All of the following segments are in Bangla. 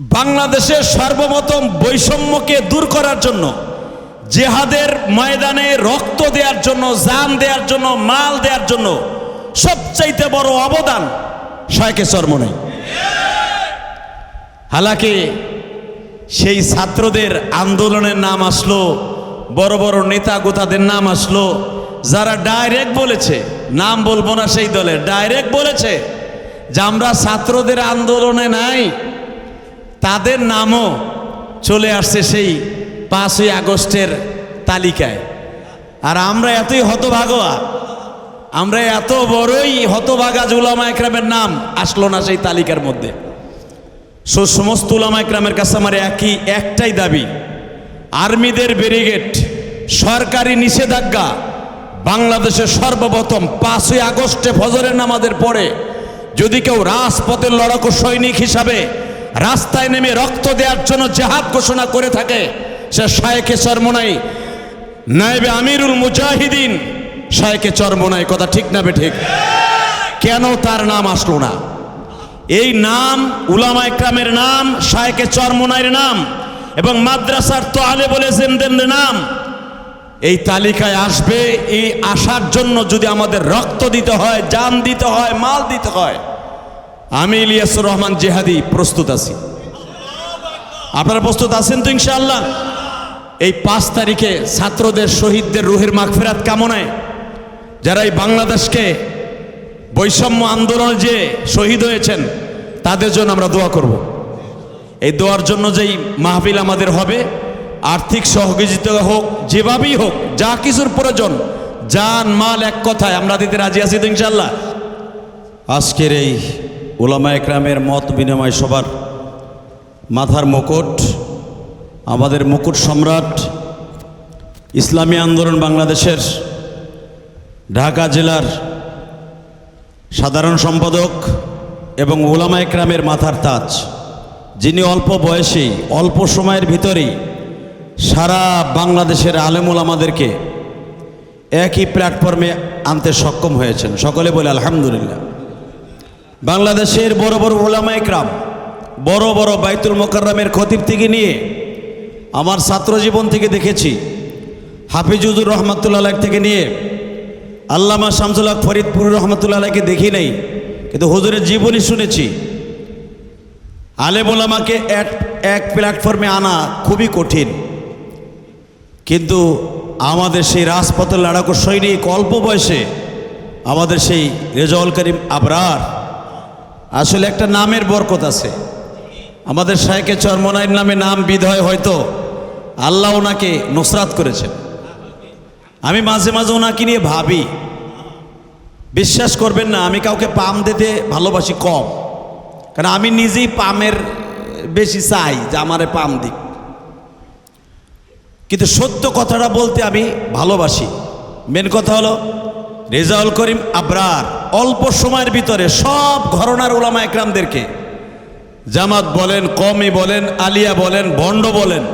বাংলাদেশের সর্বপ্রথম বৈষম্যকে দূর করার জন্য, জেহাদের ময়দানে রক্ত দেওয়ার জন্য, জান দেওয়ার জন্য, মাল দেওয়ার জন্য সবচাইতে বড় অবদান শয়কে চর্মনে হালাকি সেই ছাত্রদের আন্দোলনের নাম আসলো, বড় বড় নেতা গোতাদের নাম আসলো, যারা ডাইরেক্ট বলেছে, নাম বলব না সেই দলের, ডাইরেক্ট বলেছে যে আমরা ছাত্রদের আন্দোলনে নাই তাদের নামও চলে আসছে সেই পাঁচই আগস্টের তালিকায়। আর আমরা এতই হতভাগা, আমরা এত বড়ই হতভাগা জুলামা একরামের নাম আসলো না সেই তালিকার মধ্যে। সো সমস্ত উলামা একরামের কাছে আমার একই, একটাই দাবি, আর্মিদের ব্যারিগেড, সরকারি নিষেধাজ্ঞা, বাংলাদেশের সর্বপ্রথম পাঁচই আগস্টে ফজরের নামাজের পরে যদি কেউ রাজপথের লড়াকু সৈনিক হিসাবে রাস্তায় নেমে রক্ত দেওয়ার জন্য জেহাদ ঘোষণা করে থাকে। সে শায়েকে চরমনাই। নাইবে আমিরুল মুজাহিদিন। শায়েকে চরমনাই, কথা ঠিক না ঠিক? কেন তার নাম আসলো না? এই নাম, উলামা একরামের নাম শায়েকে চরমনাইয়ের নাম এবং মাদ্রাসার তো আলে বলেছেন নাম, এই তালিকায় আসবে। এই আসার জন্য যদি আমাদের রক্ত দিতে হয়, জান দিতে হয়, মাল দিতে হয় আমি ইলিয়াসুর রহমান জেহাদি প্রস্তুত আছি। আপনারা প্রস্তুত আছেন তো ইনশাআল্লাহ? এই পাঁচ তারিখে ছাত্রদের, শহীদদের রুহের মাগফেরাত কামনায় যারা এই বাংলাদেশকে বৈষম্য আন্দোলনে যে শহীদ হয়েছেন, তাদের জন্য আমরা দোয়া করব। এই দোয়ার জন্য যেই মাহফিল আমাদের হবে, আর্থিক সহযোগিতা হোক, যেভাবেই হোক, যা কিছুর প্রয়োজন, জান, মাল এক কথায় আমরা দিতে রাজি আছি তো ইনশাল্লাহ আজকের এই ওলামা একরামের মত বিনিময় সবার মাথার মুকুট, আমাদের মুকুট সম্রাট, ইসলামী আন্দোলন বাংলাদেশের ঢাকা জেলার সাধারণ সম্পাদক এবং ওলামা একরামের মাথার তাজ। যিনি অল্প বয়সেই অল্প সময়ের ভিতরেই সারা বাংলাদেশের আলেমুল আমাদেরকে একই প্ল্যাটফর্মে আনতে সক্ষম হয়েছেন। সকলে বলে আলহামদুলিল্লাহ। বাংলাদেশের বড় বড় ওলামা একরাম বড় বড় বাইতুল মোকাররমের খতিব থেকে নিয়ে আমার ছাত্র জীবন থেকে দেখেছি, হাফিজুজুর রহমতুল্লাহ থেকে নিয়ে, আল্লামা শামসুল্লাহ ফরিদপুর রহমতুল্লাহকে দেখি নাই, কিন্তু হুজুরের জীবনী শুনেছি। আলেমুলামাকে এক এক প্ল্যাটফর্মে আনা খুবই কঠিন। কিন্তু আমাদের সেই রাজপথের লড়াকু সৈনিক অল্প বয়সে আমাদের সেই রেজাউল করিম আবরার আসলে একটা নামের বরকত আছে। আমাদের শাহেকে চরমনাইয়ের নামে নাম বিধয় হয়তো আল্লাহ ওনাকে নুসরাত করেছেন। আমি মাঝে মাঝে ওনাকে নিয়ে ভাবি। বিশ্বাস করবেন না, আমি কাউকে পাম দিতে ভালোবাসি কম। কারণ আমি নিজেই পামের বেশি চাই যে আমারে পাম দিক। কিন্তু সত্য কথাটা বলতে আমি ভালোবাসি। মেন কথা হলো রেজাউল করিম আবরার অল্প সময়ের ভিতরে সব ঘরনার ওলামা একরামদেরকে জামাত বলেন কমি বলেন, আলিয়া বলেন, বন্ড বলেন।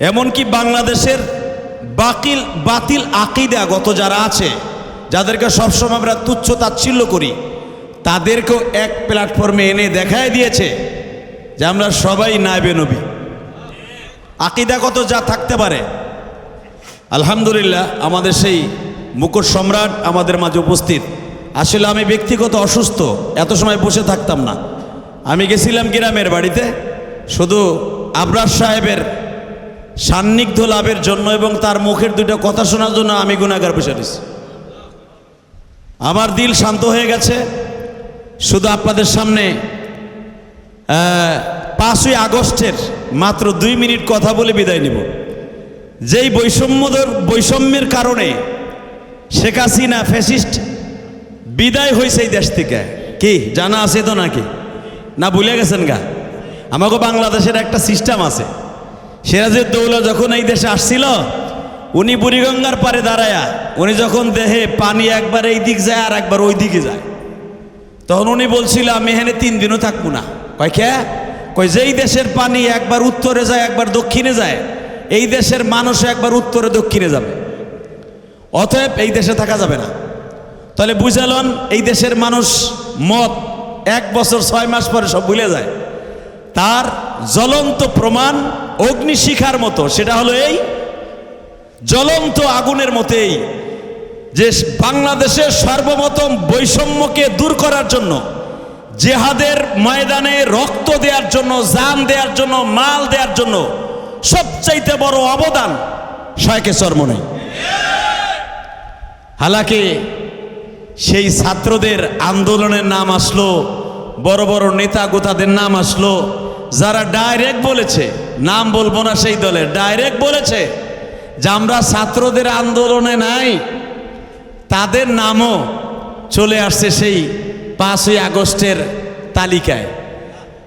এমনকি বাংলাদেশের বাকিল, বাতিল আকিদাগত যারা আছে, যাদেরকে সবসময় আমরা তুচ্ছ তাচ্ছিল্য করি, তাদেরকেও এক প্ল্যাটফর্মে এনে দেখায় দিয়েছে যে আমরা সবাই নাইবে নবী। আকিদাগত যা থাকতে পারে। আলহামদুলিল্লাহ, আমাদের সেই মুকুট সম্রাট আমাদের মাঝে উপস্থিত। আসলে আমি ব্যক্তিগত অসুস্থ, এত সময় বসে থাকতাম না। আমি গেছিলাম গ্রামের বাড়িতে, শুধু আবরার সাহেবের সান্নিধ্য লাভের জন্য এবং তার মুখের দুটো কথা শোনার জন্য আমি গুণাগার বসে রয়েছি। আমার দিল শান্ত হয়ে গেছে, শুধু আপনাদের সামনে পাঁচই আগস্টের মাত্র দুই মিনিট কথা বলে বিদায় নিব। যেই বৈষম্যদর বৈষম্যের কারণে শেখ হাসিনা ফ্যাসিস্ট, বিদায় হয়েছে এই দেশ থেকে। কি, জানা আছে তো নাকি? না ভুলে গেছেন গা? আমাকে বাংলাদেশের একটা সিস্টেম আছে। সিরাজের দৌলা যখন এই দেশে আসছিল, উনি বুড়িগঙ্গার পারে দাঁড়ায়া, উনি যখন দেহে পানি একবার এই দিক যায় আর একবার ওই দিকে যায়। তখন উনি বলছিল, আমি এখানে তিন দিনও থাকব না। কয় কে? কয়, যেই দেশের পানি একবার উত্তরে যায়, একবার দক্ষিণে যায়, এই দেশের মানুষ একবার উত্তরে দক্ষিণে যাবে। অতএব এই দেশে থাকা যাবে না। তাহলে বুঝালন এই দেশের মানুষ মত এক বছর ছয় মাস পরে সব ভুলে যায়। তার জ্বলন্ত প্রমাণ অগ্নিশিখার মতো, সেটা হলো এই জ্বলন্ত আগুনের মতেই যে বাংলাদেশের সর্বপ্রথম বৈষম্যকে দূর করার জন্য, জেহাদের ময়দানে রক্ত দেওয়ার জন্য, জান দেওয়ার জন্য, মাল দেওয়ার জন্য সবচাইতে বড় অবদান শয়কে চর্মনে হালাকি সেই ছাত্রদের আন্দোলনের নাম আসলো, বড় বড় নেতা গোতাদের নাম আসলো, যারা ডাইরেক্ট বলেছে, নাম বলব না সেই দলে, ডাইরেক্ট বলেছে যে আমরা ছাত্রদের আন্দোলনে নাই, তাদের নামও চলে আসছে সেই পাঁচই আগস্টের তালিকায়।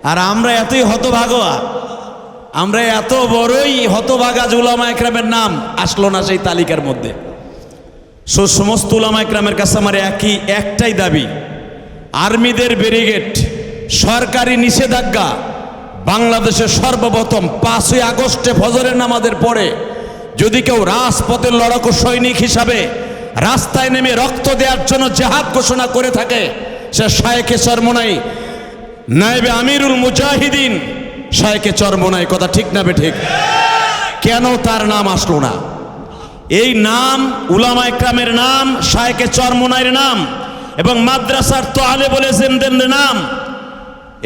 আর আমরা এতই হতভাগা, আমরা এত বড়ই হতভাগা জুলামা একরামের নাম আসলো না সেই তালিকার মধ্যে। সো সমস্ত উলামা একরামের কাছে আমার একই, একটাই দাবি। আর্মিদের ব্যারিগেড, সরকারি নিষেধাজ্ঞা, বাংলাদেশের সর্বপ্রথম পাঁচই আগস্টে ফজরের নামাজের পরে যদি কেউ রাজপথের লড়াকু সৈনিক হিসাবে রাস্তায় নেমে রক্ত দেওয়ার জন্য জেহাদ ঘোষণা করে থাকে, সে শায়েকে চরমনাই। নাইবে আমিরুল মুজাহিদিন শায়েকে চরমনাই, কথা ঠিক না বে ঠিক? কেন তার নাম আসলো না? এই নাম উলামা ইকরামের নাম শায়েকে চরমনাইয়ের নাম এবং মাদ্রাসার তো আলে বলে জেনদের নাম।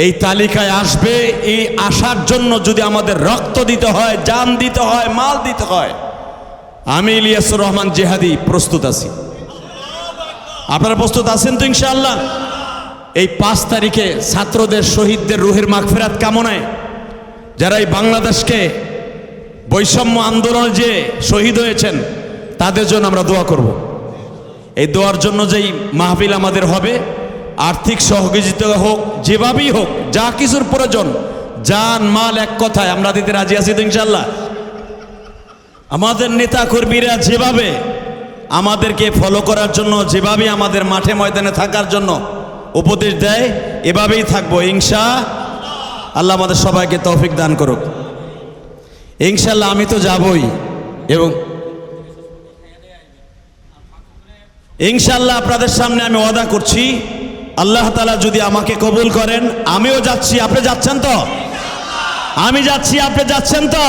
এই তালিকায় আসবে, এই আসার জন্য যদি আমাদের রক্ত দিতে হয়, জান দিতে হয়, মাল দিতে হয়, আমি ইলিয়াসুর রহমান জেহাদি প্রস্তুত আছি। আপনারা প্রস্তুত আছেন তো ইনশাআল্লাহ? এই পাঁচ তারিখে ছাত্রদের, শহীদদের রুহের মাগফেরাত কামনায় যারা এই বাংলাদেশকে বৈষম্য আন্দোলনে যে শহীদ হয়েছেন, তাদের জন্য আমরা দোয়া করব। এই দোয়ার জন্য যেই মাহফিল আমাদের হবে, আর্থিক সহযোগিতা হোক, যেভাবেই হোক, যা কিছুর প্রয়োজন জান মাল এক কথায়, আমরা দিতে রাজি আছি তো ইনশাল্লাহ আমাদের নেতা কর্মীরা যেভাবে আমাদেরকে ফলো করার জন্য, যেভাবে আমাদের মাঠে ময়দানে থাকার জন্য উপদেশ দেয়, এভাবেই থাকব ইনশা আল্লাহ আমাদের সবাইকে তৌফিক দান করুক। ইনশাল্লাহ আমি তো যাবই। এবং ইনশাল্লাহ আপনাদের সামনে আমি ওয়াদা করছি, আল্লাহ তালা যদি আমাকে কবুল করেন, আমিও যাচ্ছি। আপনি যাচ্ছেন তো? আমি যাচ্ছি, আপনি যাচ্ছেন তো?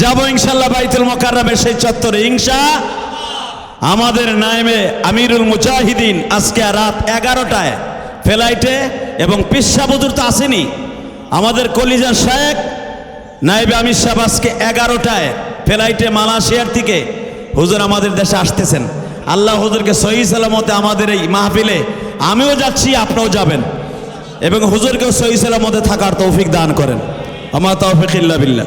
যাব ইনশাল্লাহ বাইতুল মোকাররমের সেই চত্বরে। ইনশা আমাদের নাইমে আমিরুল মুজাহিদিন আজকে রাত এগারোটায় ফ্লাইটে এবং পিসাবুদুর তো আসেনি। আমাদের কলিজা শেখ নাইবে আমির সাহেব আজকে এগারোটায় ফ্লাইটে মালয়েশিয়ার থেকে হুজুর আমাদের দেশে আসতেছেন। আল্লাহ হুজুরকে সহি সালামতে আমাদের এই মাহফিলে আমিও যাচ্ছি, আপনিও যাবেন। এবং হুজুরকেও সহি সালামতে থাকার তৌফিক দান করেন। আমার তৌফিক ইল্লা বিল্লাহ।